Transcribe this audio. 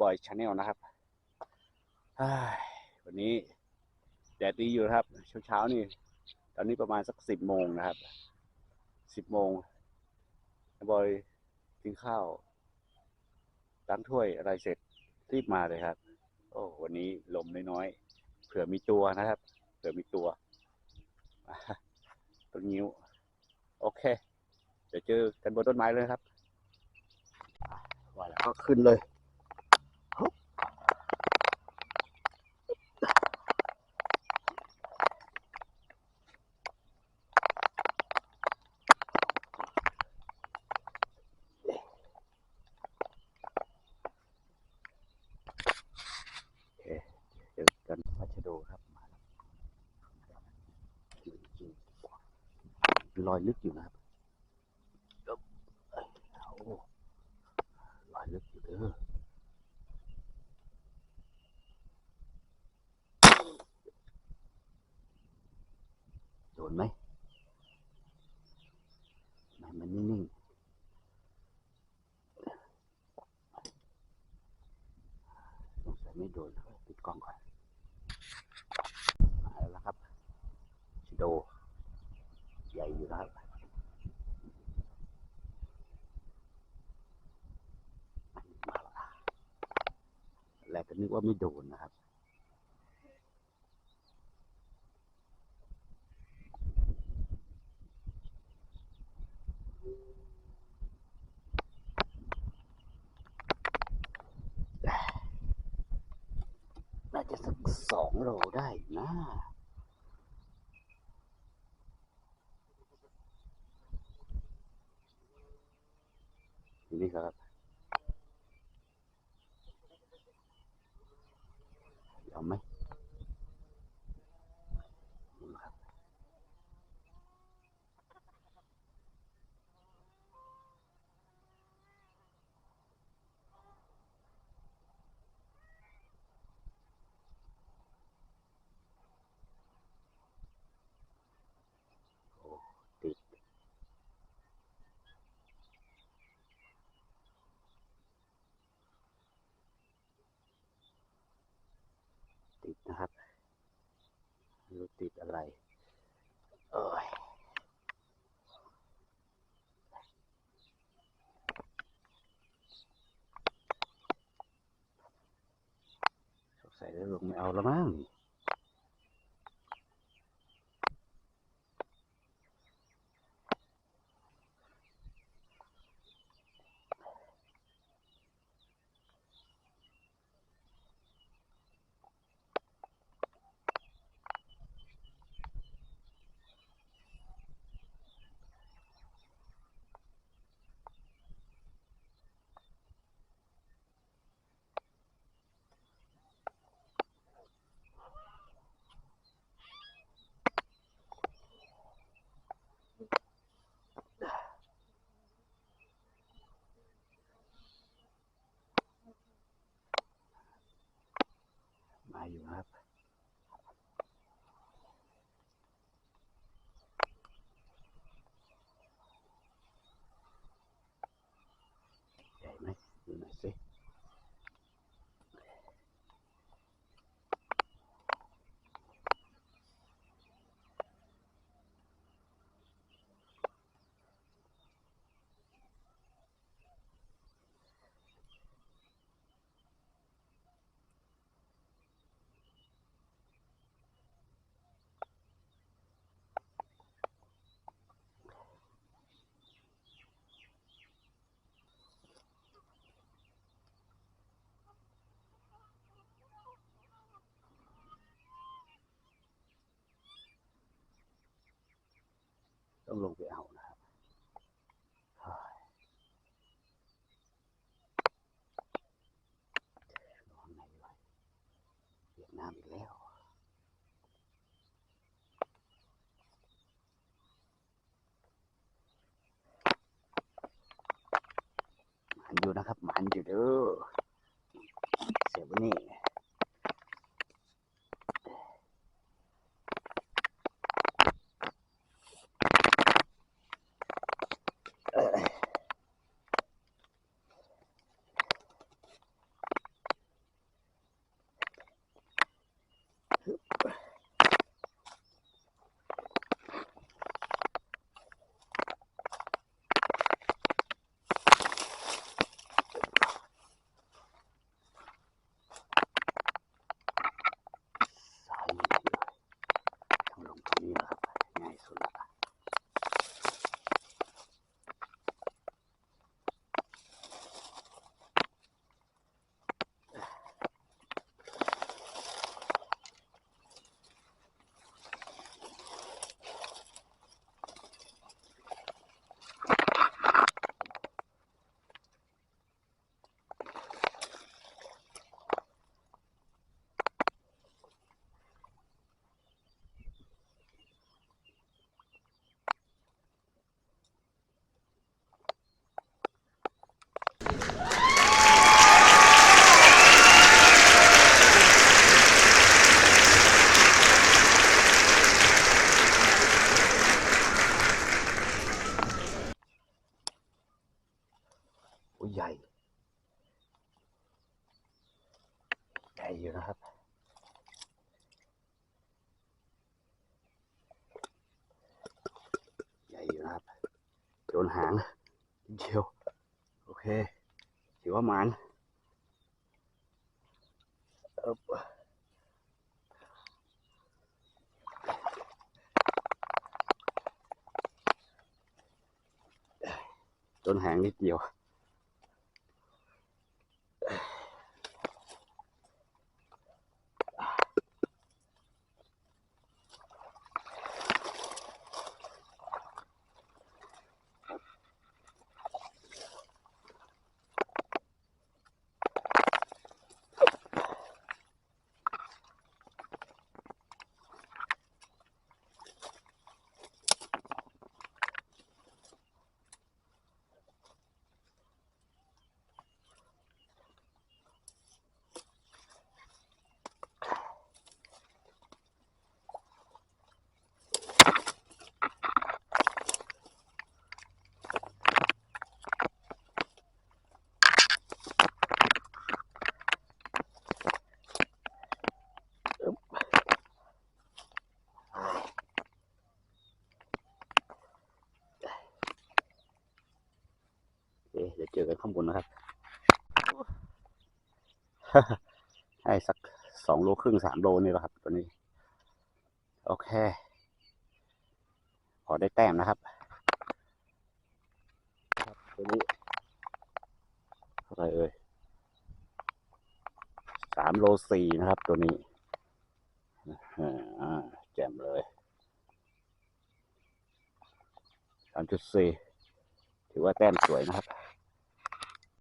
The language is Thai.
บอยชาแนลนะครับวันนี้แดดดีอยู่ครับ เช้าเช้าๆนี่ ตอนนี้ประมาณสักสิบโมงนะครับสิบโมงบอยกินข้าวล้างถ้วยอะไรเสร็จรีบมาเลยครับ โอ้วันนี้ลมน้อยๆเผื่อมีตัวนะครับ เผื่อมีตัวต้นนิ้ว โอเค เดี๋ยวเจอกันบนต้นไม้เลยครับว่าแล้วก็ขึ้นเลยฮึบโอเคเจอกันพัชโดครับมาแล้วจริง ๆรอยลึกอยู่นะครับโอ้ลอยลึกอยู่เด้อโดนไหมไม่มันนิ่งๆสงสัยไม่โดนปิดกล้องก่อนมาแล้วครับชิโด ใหญ่อยู่นะครับ มาละแรกก็นึก ว่าไม่โดนนะครับ น่าจะสักสองโลได้นะนี่ครับ ยอมไหมนี่ครับโอ้ติด ติดนะครับไม่รู้ ติดอะไรเอ้ยสงสัยจะลงไม่เอาแล้วมั้ง นะครับ ใหญ่ไหมดูหน่อยสิ ต้องลงไปเอานะครับเฮ้ยนอนไหนวะเวียดนามอีกแล้วหมันอยู่นะครับหมันอยู่เด้อเสียบนี่ ใหญ่ใหญ่อยู่นะครับ ใหญ่อยู่นะครับโดนหางเดียว โอเคถือว่ามานเต้นหางนิดเดียว เคเดี๋ยวเจอกันข้างบนนะครับให้สักสองโลครึ่งสามโลนี่แหละครับตัวนี้ โอเค พอได้แต้มนะครับครับตัวนี้เท่าไหรเอ่ยสามโลสี่นะครับ ตัวนี้อ่าแจ่มเลยสามจุดสี่ถือว่าแต้มสวยนะครับ